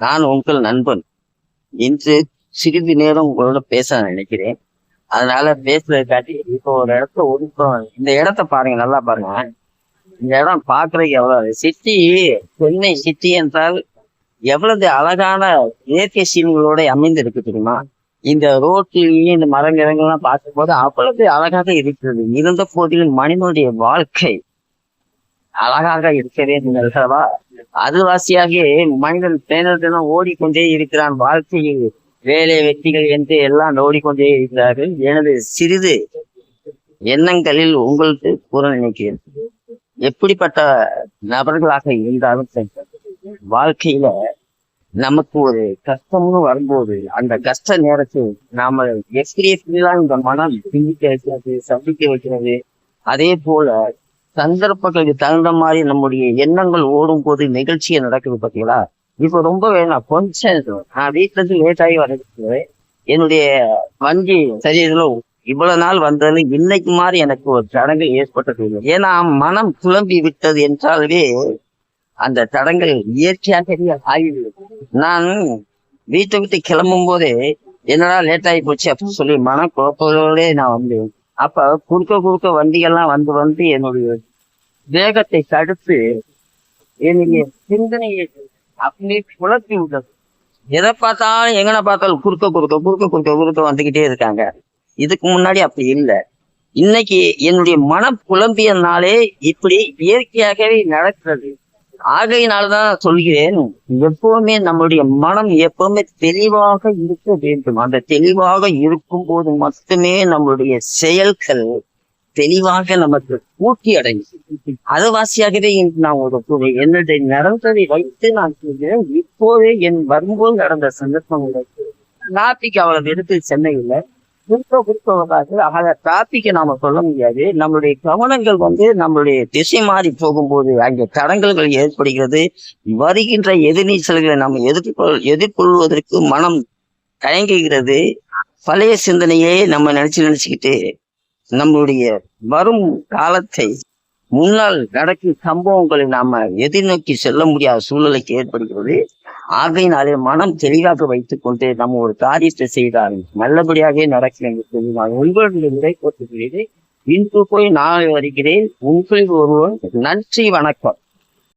நான் உங்கள் நண்பன். இன்று சிறிது நேரம் உங்களோட பேச நினைக்கிறேன். அதனால பேசுறதுக்காட்டி இப்போ ஒரு இடத்த ஒதுக்கம் இந்த இடத்த பாருங்க நல்லா பாருங்க. இந்த இடம் பாக்குறதுக்கு எவ்வளவு சிட்டி சென்னை சிட்டி என்றால் எவ்வளவு அழகான இயற்கை சீன்களோட அமைந்திருக்கு தெரியுமா? இந்த ரோட்லயும் இந்த மரங்கிழங்கெல்லாம் பார்க்கும்போது அவ்வளவு அழகாக இருக்கிறது. இருந்த போதிலும் மனிதனுடைய வாழ்க்கை அழகாக இருக்கவே அல்லவா அதுவாசியாக மனிதன் பேனத்தினம் ஓடிக்கொண்டே இருக்கிறான்? வாழ்க்கையில் வேலை வெற்றிகள் என்று எல்லாம் ஓடிக்கொண்டே இருக்கிறார்கள். எனது சிறிது எண்ணங்களில் உங்களுக்கு கூற நினைக்கிறேன். எப்படிப்பட்ட நபர்களாக இருந்தாலும் சரி, வாழ்க்கையில நமக்கு ஒரு கஷ்டம்னு வரும்போது அந்த கஷ்ட நேரத்தில் நாம எப்படி எப்படிலாம் இந்த மனம் சிந்திக்க வைக்கிறது சந்திக்க வைக்கிறது அதே போல சந்தர்ப்பங்களுக்கு தகுந்த மாதிரி நம்முடைய எண்ணங்கள் ஓடும் போது நிகழ்ச்சியை நடக்குது பாத்தீங்களா? இப்ப ரொம்ப வேணாம் கொஞ்சம் நான் வீட்டுல இருந்து லேட் ஆகி வரதுக்கு என்னுடைய வண்டி சரியில்லை. இவ்வளவு நாள் வந்தது இன்னைக்கு மாதிரி எனக்கு ஒரு தடங்கள் ஏற்பட்டது. இல்லை. ஏன்னா மனம் குழம்பி விட்டது என்றாலே அந்த தடங்கள் இயற்கையாக ஆகிவிடும். நான் வீட்டை விட்டு கிளம்பும் போதே என்னடா லேட் ஆகி போச்சு அப்படின்னு சொல்லி மன குழப்பத்தோடே நான் வந்தேன் அப்ப குறுக்க குறுக்க வண்டிகள்லாம் வந்து வந்து என்னுடைய வேகத்தை தடுத்து என்னுடைய சிந்தனையை அப்படியே குழப்பி விட்டது. எதை பார்த்தாலும் எங்கன பார்த்தாலும் குறுக்க குறுக்க குறுக்க குறுக்க குறுக்க வந்துகிட்டே இருக்காங்க. இதுக்கு முன்னாடி அப்படி இல்லை. இன்னைக்கு என்னுடைய மனம் குழம்பியனாலே இப்படி இயற்கையாகவே நடக்கிறது. ஆகையினால்தான் சொல்கிறேன். எப்பவுமே நம்முடைய மனம் எப்பவுமே தெளிவாக இருக்க வேண்டும். அந்த தெளிவாக இருக்கும் போது மட்டுமே நம்மளுடைய செயல்கள் தெளிவாக நமக்கு பூர்த்தி அடையும். அது வாசியாகவே இன்று நான் ஒரு என்னுடைய நடந்ததை வைத்து நான் சொல்கிறேன் இப்போதே என் வரும்போது நடந்த சந்தர்ப்பம் டிராபிக் அவளை எடுத்து சென்னையில் குறுக்க குறுக்க வராது அந்த டிராபிக்கை நாம சொல்ல முடியாது. நம்மளுடைய கவனங்கள் வந்து நம்மளுடைய திசை மாறி போகும்போது அங்கே தடங்கல்கள் ஏற்படுகிறது. வருகின்ற எதிர்நீச்சல்களை நாம் எதிர்கொள் எதிர்கொள்வதற்கு மனம் தயங்குகிறது. பழைய சிந்தனையே நம்ம நினைச்சு நினைச்சுக்கிட்டு நம்மளுடைய வரும் காலத்தை முன்னால் நடக்கும் சம்பவங்களை நாம எதிர்நோக்கி செல்ல முடியாத சூழ்நிலைக்கு ஏற்படுகிறது. ஆகையினாலே மனம் தெளிவாக வைத்துக் கொண்டு நம்ம ஒரு காரியத்தை செய்தால் நல்லபடியாக நடக்கும் என்று சொல்லி நான் உங்களுடைய விடை போட்டுக்கிறேன் இன்று போய் நான் வருகிறேன் உங்களுக்கு ஒருவன் நன்றி வணக்கம்.